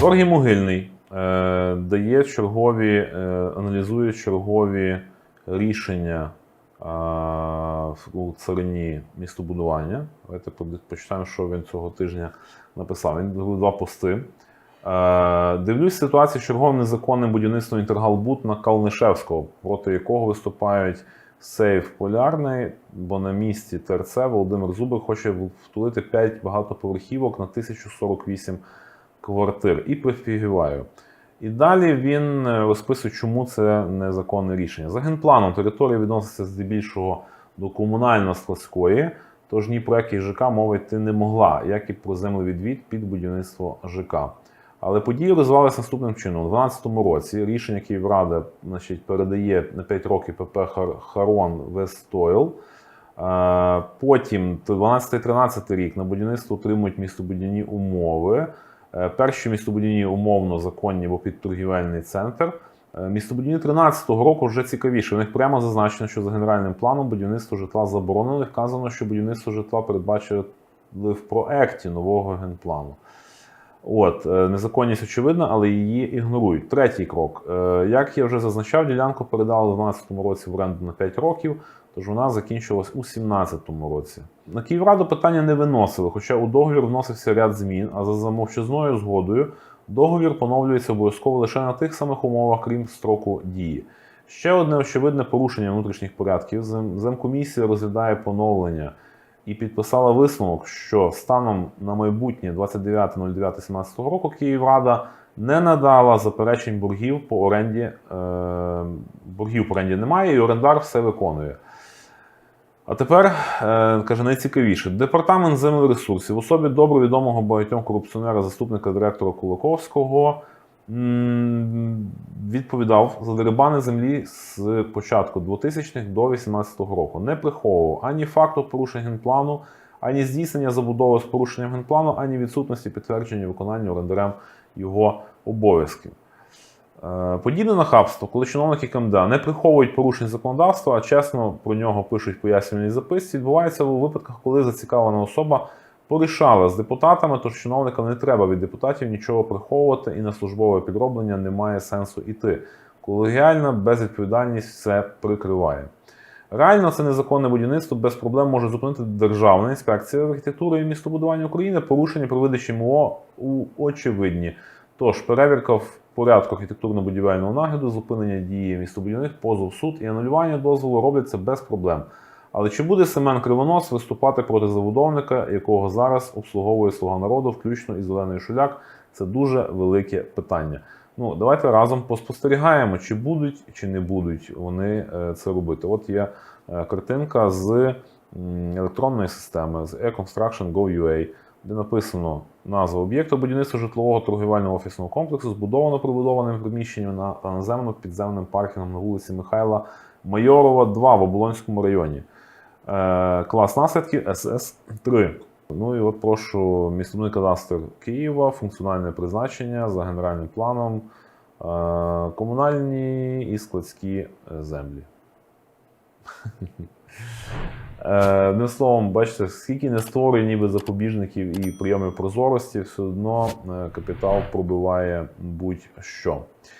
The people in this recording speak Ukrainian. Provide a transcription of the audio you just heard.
Георгій Могильний е, дає чергові, е, аналізує чергові рішення е, у царині містобудування. Давайте почитаємо, що він цього тижня написав. Він два пости. Е, Дивлюсь ситуацію черговим незаконним будівництвом Інтергалбут на Калнишевського, проти якого виступають Сейф Полярний, бо на місці ТРЦ Володимир Зубик хоче втулити 5 багатоповерхівок на 1048 квартир і прифігіваю. І далі він е, розписує, чому це незаконне рішення. За генпланом територія відноситься здебільшого до комунально-складської, тож ні про який ЖК мова йти не могла, як і про землевідвід під будівництво ЖК. Але події розвивалися наступним чином. У 2012 році рішення Київради значить, передає на 5 років ПП Харон Вестойл. Е, Потім 12-13 рік на будівництво отримують містобудівні умови. Е, Перші містобудівні умовно законні, бо під торгівельний центр. Е, Містобудівні 13-го року вже цікавіше. У них прямо зазначено, що за генеральним планом будівництво житла заборонено. Вказано, що будівництво житла передбачили в проекті нового генплану. От, е, незаконність очевидна, але її ігнорують. Третій крок. Як я вже зазначав, ділянку передали у 2012 році в оренду на 5 років, тож вона закінчилась у 2017 році. На Київраду питання не виносили, хоча у договір вносився ряд змін, а за замовчазною згодою договір поновлюється обов'язково лише на тих самих умовах, крім строку дії. Ще одне очевидне порушення внутрішніх порядків. Земкомісія розглядає поновлення і підписала висновок, що станом на майбутнє 29.09.17 року Київрада не надала заперечень боргів по оренді. Е, боргів по оренді немає, і орендар все виконує. А тепер е, каже найцікавіше: департамент землересурсів в особі добре відомого багатьом корупціонера, заступника директора Кулаковського відповідав за дерибани землі з початку 2000-х до 2018 року. Не приховував ані факту порушень генплану, ані здійснення забудови з порушенням генплану, ані відсутності підтвердження виконання орендарем його обов'язків. Е, Подібне нахабство, коли чиновники КМДА не приховують порушень законодавства, а чесно про нього пишуть в пояснювальній записці, відбувається у випадках, коли зацікавлена особа порішала з депутатами, тож чиновникам не треба від депутатів нічого приховувати, і на службове підроблення немає сенсу іти. Колегіальна безвідповідальність все прикриває. Реально, це незаконне будівництво без проблем може зупинити Державна інспекція архітектури і містобудування України. Порушення при видачі МО у очевидні. Тож перевірка в порядку архітектурно-будівельного нагляду, зупинення дії містобудівних, позов суд і анулювання дозволу робляться без проблем. Але чи буде Семен Кривонос виступати проти забудовника, якого зараз обслуговує слуга народу, включно із Оленою Шуляк? Це дуже велике питання. Ну, давайте разом поспостерігаємо, чи будуть, чи не будуть вони е, це робити. От є е, картинка з електронної системи, з e-Construction.gov.ua, де написано назва об'єкту будівництва житлового торгівельного офісного комплексу, збудовано прибудованим приміщенням на та наземно підземним паркінгом на вулиці Михайла Майорова, 2 в Оболонському районі. Е, клас наслідків СС-3. Ну і от прошу містобудівний кадастр Києва, функціональне призначення за генеральним планом, е, комунальні і складські землі. Е, Одним словом, бачите, скільки не створює ніби запобіжників і прийомів прозорості, все одно е, капітал пробиває будь-що.